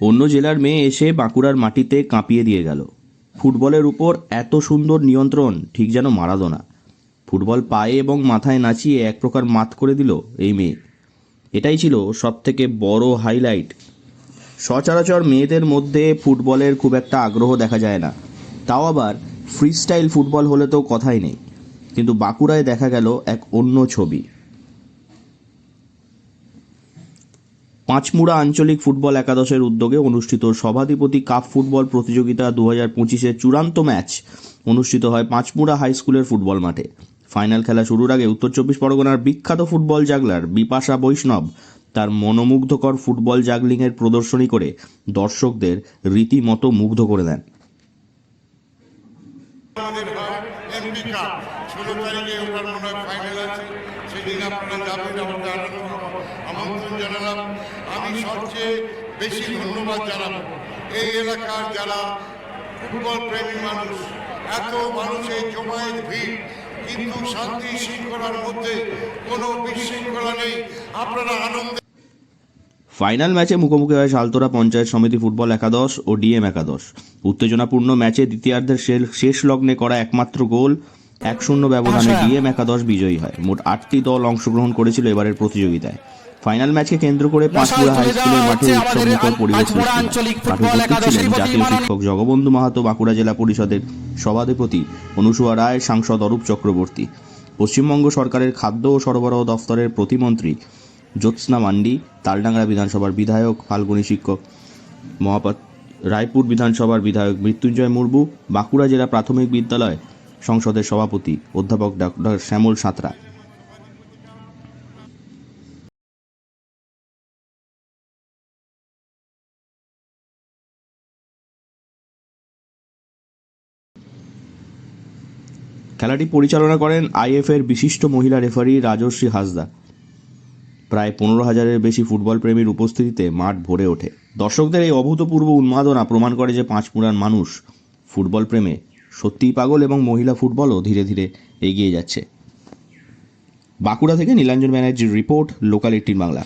অন্য জেলার মেয়ে এসে বাঁকুড়ার মাটিতে কাঁপিয়ে দিয়ে গেল। ফুটবলের উপর এত সুন্দর নিয়ন্ত্রণ, ঠিক যেন মারাদোনা। ফুটবল পায়ে এবং মাথায় নাচিয়ে এক প্রকার মাত করে দিল এই মেয়ে। এটাই ছিল সবথেকে বড় হাইলাইট সচরাচর মেয়েদের মধ্যে ফুটবলের খুব একটা আগ্রহ দেখা যায় না। তাও আবার ফ্রি স্টাইল ফুটবল হলে তো কথাই নেই। কিন্তু বাঁকুড়ায় দেখা গেল এক অন্য ছবি। পাঁচমুড়া আঞ্চলিক ফুটবল একাদশের উদ্যোগে অনুষ্ঠিত সভাধিপতি কাপ ফুটবল প্রতিযোগিতা দু হাজার পঁচিশের চূড়ান্ত ম্যাচ অনুষ্ঠিত হয় পাঁচমুড়া হাই স্কুলের ফুটবল মাঠে। ফাইনাল খেলা শুরুর আগে উত্তর চব্বিশ পরগনার বিখ্যাত ফুটবল জাগলার বিপাশা বৈষ্ণব তার মনোমুগ্ধকর ফুটবল জাগলিংয়ের প্রদর্শনী করে দর্শকদের রীতিমতো মুগ্ধ করে দেন আমাদের হয় এমপি ষোলো তারিখে ওটার মনে হয় ফাইনাল আছে। সেদিন আপনারা যাবেন আমাকে আমন্ত্রণ জানালাম। আমি সবচেয়ে বেশি ধন্যবাদ জানাব এই এলাকার যারা ফুটবল প্রেমী মানুষ, এত মানুষের জমায়েত ভিড়, কিন্তু শান্তি শৃঙ্খলার মধ্যে কোনো বিশৃঙ্খলা নেই। আপনারা আনন্দ ফাইনাল ম্যাচে মুখোমুখি হয় সালতোরা পঞ্চায়েত সমিতি ফুটবল একাদশ ও ডিএম একাদশ। উত্তেজনাপূর্ণ ম্যাচে দ্বিতীয়ার্ধের শেষ লগ্নে করা একমাত্র গোল এক শূন্য ব্যবধানে ডিএম একাদশ বিজয়ী হয়। মোট আটটি দল অংশগ্রহণ করেছিল এবারের প্রতিযোগিতায়। ফাইনাল ম্যাচকে কেন্দ্র করে পাঁচপুরা হাই স্কুলের মাঠে উৎসবমুখর পরিবেশ ছিলেন জাতীয় শিক্ষক জগবন্ধু মাহাতো বাঁকুড়া জেলা পরিষদের সভাধিপতি অনুসুয়া রায় সাংসদ অরূপ চক্রবর্তী। পশ্চিমবঙ্গ সরকারের খাদ্য ও সরবরাহ দফতরের প্রতিমন্ত্রী জ্যোৎস্না মান্ডি তালডাংরা বিধানসভার বিধায়ক ফাল্গুনী শিক্ষক মহাপাত রায়পুর বিধানসভার বিধায়ক মৃত্যুঞ্জয় মুর্মু বাঁকুড়া জেলা প্রাথমিক বিদ্যালয় সংসদের সভাপতি অধ্যাপক ডক্টর শ্যামল সাঁতরা। খেলাটি পরিচালনা করেন আইএফের বিশিষ্ট মহিলা রেফারি রাজশ্রী হাসদা। প্রায় পনেরো হাজারের বেশি ফুটবল প্রেমীর উপস্থিতিতে মাঠ ভরে ওঠে। দর্শকদের এই অভূতপূর্ব উন্মাদনা প্রমাণ করে যে পাঁচমুড়ার মানুষ ফুটবল প্রেমে সত্যিই পাগল এবং মহিলা ফুটবলও ধীরে ধীরে এগিয়ে যাচ্ছে। বাঁকুড়া থেকে নীলাঞ্জন ব্যানার্জির রিপোর্ট, লোকাল এইটিন বাংলা।